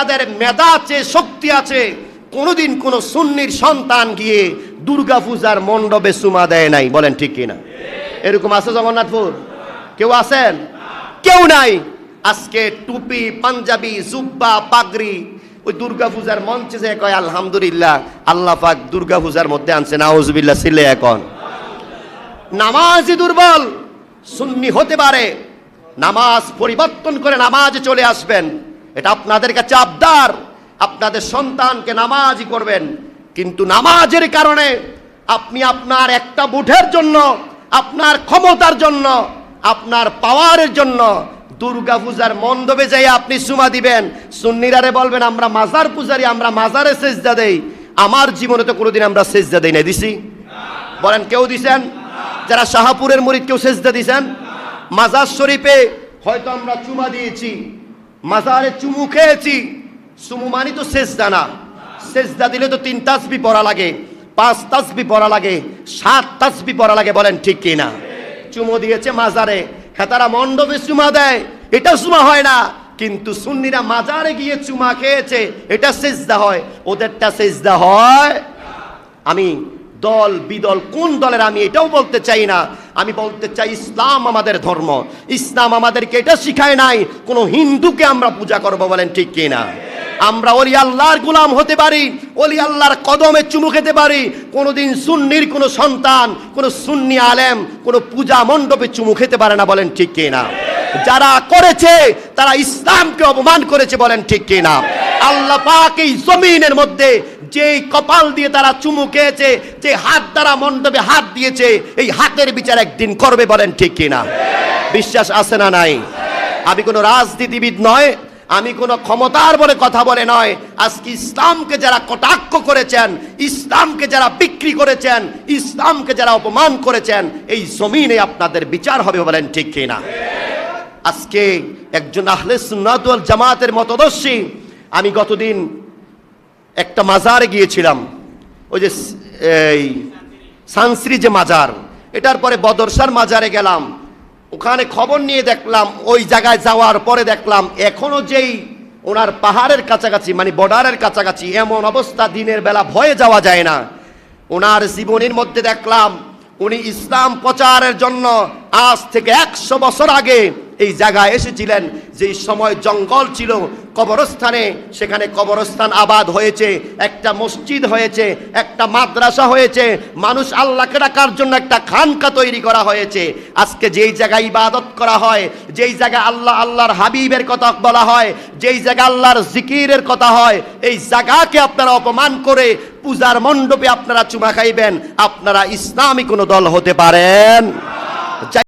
যাদের মেধা আছে, শক্তি আছে, কোনোদিন কোনো সুন্নির সন্তান গিয়ে দুর্গা পূজার মণ্ডপে সুমা দেয় নাই। বলেন ঠিক কিনা? এরকম আছে জগন্নাথপুর? কেউ আছেন? কেউ নাই। আজকে টুপি, পাঞ্জাবি, জুব্বা, পাগড়ি, ওই দুর্গা পূজার মঞ্চে যে কয়, আলহামদুলিল্লাহ, আল্লাহ পাক দুর্গা পূজার মধ্যে আনছে, নাউজুবিল্লাহ ছিলে এখন নামাজই দুর্বল, সুন্নি হতে পারে। নামাজ পরিবর্তন করে নামাজে চলে আসবেন। এটা আপনাদের কাছে আবদার। আপনাদের সন্তানকে নামাজই করবেন। কিন্তু নামাজের কারণে আপনি আপনার একটা বুঠের জন্য, আপনার ক্ষমতার জন্য, আপনার পাওয়ারের জন্য দুর্গা পূজার মণ্ডপে যাই আপনি সুমা দিবেন। সুন্নিরারে বলবেন, আমরা মাজার পূজারি, আমরা মাজারে সেজদা দেই। আমার জীবনে তো কোনোদিন আমরা সেজদা দেই না দিছি? বলেন, কেউ দিছেন? যারা শাহাপুরের মুরিদ কেউ সেজদা দিছেন? মাজার শরীফে হয়তো আমরা চুমা দিয়েছি। মাজারে চুমু খেয়েছি। চুমু মানি তো সেজদা না সেজদা দিলে তো তিন তাসবি পড়া লাগে, পাঁচ তাসবি পড়া লাগে, সাত তাসবি পড়া লাগে, বলেন ঠিক কি না চুমো দিয়েছে মাজারে। খেতারা মণ্ডপে চুমা দেয়, এটা চুমা হয় না। কিন্তু সুন্নিরা মাজারে গিয়ে চুমা খেয়েছে, এটা সেজদা হয়। ওদেরটা সেজদা হয় আমি দল, বিদল, কোন দলের আমি এটাও বলতে চাই না। আমি বলতে চাই ইসলাম আমাদের ধর্ম। ইসলাম আমাদেরকে এটা শিখায় নাই, কোনো হিন্দুকে আমরা পূজা করব বলেন ঠিক কি না আমরা অলি আল্লাহর গুলাম হতে পারি অলি আল্লাহর কদমে চুমু খেতে পারি। কোনোদিন সুন্নির কোনো সন্তান, কোনো সুন্নি আলেম, কোনো পূজা মণ্ডপে চুমু খেতে পারে না বলেন ঠিক কি না যারা করেছে, তারা ইসলামকে অপমান করেছে বলেন ঠিক কি না আল্লাহ পাক এই জমিনের মধ্যে যেই কপাল দিয়ে তারা চুমু খেয়েছে, যে হাত দ্বারা মণ্ডপে হাত দিয়েছে, এই হাতের বিচার একদিন করবে বলেন ঠিক কিনা? বিশ্বাস আছে না নাই? আমি কোনো রাজনীতিবিদ নয়, আমি কোনো ক্ষমতার বলে কথা বলে নয়। আজকে ইসলামকে যারা কটাক্ষ করেছেন, ইসলামকে যারা বিক্রি করেছেন, ইসলামকে যারা অপমান করেছেন, এই জমিনে আপনাদের বিচার হবে বলেন ঠিক কিনা? আজকে একজন আহলে সুন্নাত ওয়াল জামাতের মতদর্শী আমি গতদিন একটা মাজারে গিয়েছিলাম। ওই যে এই সানশ্রী যে মাজার, এটার পরে বদরসার মাজারে গেলাম। ওখানে খবর নিয়ে দেখলাম, ওই জায়গায় যাওয়ার পরে দেখলাম, এখনও যেই ওনার পাহাড়ের কাছাকাছি মানে বর্ডারের কাছাকাছি, এমন অবস্থা দিনের বেলা ভয়ে যাওয়া যায় না। ওনার জীবনের মধ্যে দেখলাম উনি ইসলাম প্রচারের জন্য আজ থেকে একশো বছর আগে এই জায়গায় এসেছিলেন। যেই সময় জঙ্গল ছিল, কবরস্থানে সেখানে কবরস্থান আবাদ হয়েছে, একটা মসজিদ হয়েছে, একটা মাদ্রাসা হয়েছে, মানুষ আল্লাহকে ডাকার জন্য একটা খানকা তৈরি করা হয়েছে। আজকে যেই জায়গায় ইবাদত করা হয়, যেই জায়গায় আল্লাহ আল্লাহর হাবিবের কথা বলা হয়, যেই জায়গায় আল্লাহর জিকিরের কথা হয়, এই জায়গাকে আপনারা অপমান করে পূজার মণ্ডপে আপনারা চুমা খাইবেন আপনারা ইসলামী কোনো দল হতে পারেন।